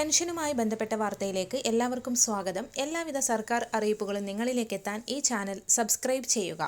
പെൻഷനുമായി ബന്ധപ്പെട്ട വാർത്തയിലേക്ക് എല്ലാവർക്കും സ്വാഗതം. എല്ലാവിധ സർക്കാർ അറിയിപ്പുകളും നിങ്ങളിലേക്ക് എത്താൻ ഈ ചാനൽ സബ്സ്ക്രൈബ് ചെയ്യുക.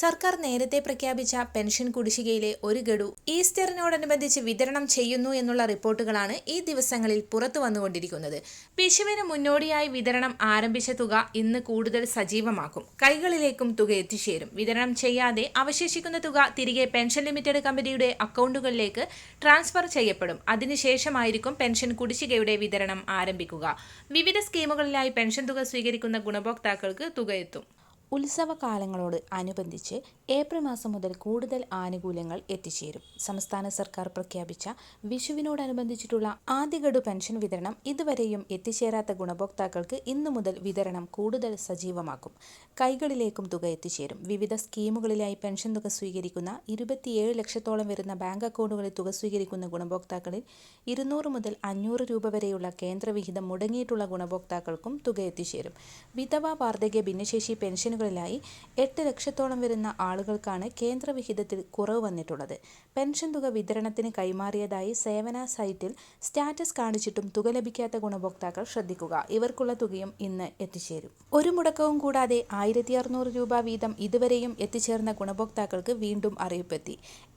സർക്കാർ നേരത്തെ പ്രഖ്യാപിച്ച പെൻഷൻ കുടിശ്ശികയിലെ ഒരു ഗഡു ഈസ്റ്ററിനോടനുബന്ധിച്ച് വിതരണം ചെയ്യുന്നു എന്നുള്ള റിപ്പോർട്ടുകളാണ് ഈ ദിവസങ്ങളിൽ പുറത്തു വന്നുകൊണ്ടിരിക്കുന്നത്. വിഷുവിന് മുന്നോടിയായി വിതരണം ആരംഭിച്ച തുക ഇന്ന് കൂടുതൽ സജീവമാക്കും. കൈകളിലേക്കും തുക എത്തിച്ചേരും. വിതരണം ചെയ്യാതെ അവശേഷിക്കുന്ന തുക തിരികെ പെൻഷൻ ലിമിറ്റഡ് കമ്പനിയുടെ അക്കൗണ്ടുകളിലേക്ക് ട്രാൻസ്ഫർ ചെയ്യപ്പെടും. അതിനുശേഷമായിരിക്കും പെൻഷൻ കുടിശ്ശികയുടെ വിതരണം ആരംഭിക്കുക. വിവിധ സ്കീമുകളിലായി പെൻഷൻ തുക സ്വീകരിക്കുന്ന ഗുണഭോക്താക്കൾക്ക് തുക എത്തും ഉത്സവകാലങ്ങളോട് അനുബന്ധിച്ച് ഏപ്രിൽ മാസം മുതൽ കൂടുതൽ ആനുകൂല്യങ്ങൾ എത്തിച്ചേരും. സംസ്ഥാന സർക്കാർ പ്രഖ്യാപിച്ച വിഷുവിനോടനുബന്ധിച്ചിട്ടുള്ള ആദ്യ ഗഡു പെൻഷൻ വിതരണം ഇതുവരെയും എത്തിച്ചേരാത്ത ഗുണഭോക്താക്കൾക്ക് ഇന്നു മുതൽ വിതരണം കൂടുതൽ സജീവമാക്കും. കൈകളിലേക്കും തുക എത്തിച്ചേരും. വിവിധ സ്കീമുകളിലായി പെൻഷൻ തുക സ്വീകരിക്കുന്ന ഇരുപത്തിയേഴ് ലക്ഷത്തോളം വരുന്ന ബാങ്ക് അക്കൗണ്ടുകളിൽ തുക സ്വീകരിക്കുന്ന ഗുണഭോക്താക്കളിൽ ഇരുന്നൂറ് മുതൽ അഞ്ഞൂറ് രൂപ വരെയുള്ള കേന്ദ്രവിഹിതം മുടങ്ങിയിട്ടുള്ള ഗുണഭോക്താക്കൾക്കും തുക എത്തിച്ചേരും. വിധവ വാർദ്ധക്യ ഭിന്നശേഷി പെൻഷനുകളിലായി എട്ട് ലക്ഷത്തോളം വരുന്ന ആളുകൾക്കാണ് കേന്ദ്രവിഹിതത്തിൽ കുറവ് വന്നിട്ടുള്ളത്. പെൻഷൻ തുക വിതരണത്തിന് കൈമാറിയതായി സേവന സൈറ്റിൽ സ്റ്റാറ്റസ് കാണിച്ചിട്ടും തുക ലഭിക്കാത്ത ഗുണഭോക്താക്കൾ ശ്രദ്ധിക്കുക. ഇവർക്കുള്ള തുകയും ഇന്ന് എത്തിച്ചേരും. ഒരു മുടക്കവും കൂടാതെ ആയിരത്തി അറുന്നൂറ് രൂപ വീതം ഇതുവരെയും എത്തിച്ചേർന്ന ഗുണഭോക്താക്കൾക്ക് വീണ്ടും അറിയിപ്പെത്തി.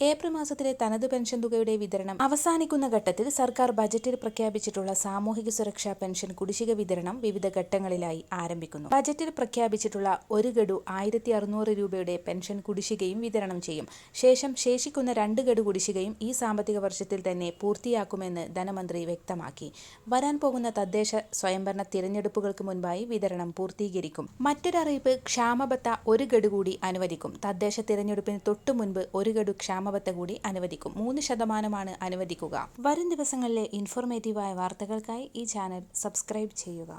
ഏപ്രിൽ മാസത്തിലെ തനത് പെൻഷൻ തുകയുടെ വിതരണം അവസാനിക്കുന്ന ഘട്ടത്തിൽ സർക്കാർ ബജറ്റിൽ പ്രഖ്യാപിച്ചിട്ടുള്ള സാമൂഹിക സുരക്ഷാ പെൻഷൻ കുടിശ്ശിക വിതരണം വിവിധ ഘട്ടങ്ങളിലായി ആരംഭിക്കുന്നു. ബജറ്റിൽ പ്രഖ്യാപിച്ചിട്ടുള്ള ഒരു ഗഡു ആയിരത്തി അറുന്നൂറ് രൂപയുടെ പെൻഷൻ കുടിശ്ശികയും വിതരണം ചെയ്യും. ശേഷം ശേഷിക്കുന്ന രണ്ട് ഗഡു കുടിശ്ശികയും ഈ സാമ്പത്തിക വർഷത്തിൽ തന്നെ പൂർത്തിയാക്കുമെന്ന് ധനമന്ത്രി വ്യക്തമാക്കി. വരാൻ പോകുന്ന തദ്ദേശ സ്വയംഭരണ തിരഞ്ഞെടുപ്പുകൾക്ക് മുൻപായി വിതരണം പൂർത്തീകരിക്കും. മറ്റൊരറിയിപ്പ് ക്ഷാമബത്ത ഒരു ഗഡു കൂടി അനുവദിക്കും. തദ്ദേശ തിരഞ്ഞെടുപ്പിന് തൊട്ടു മുൻപ് ഒരു ഗഡു ക്ഷാമബത്ത കൂടി അനുവദിക്കും. മൂന്ന് ശതമാനമാണ് അനുവദിക്കുക. വരും ദിവസങ്ങളിലെ ഇൻഫോർമേറ്റീവായ വാർത്തകൾക്കായി ഈ ചാനൽ സബ്സ്ക്രൈബ് ചെയ്യുക.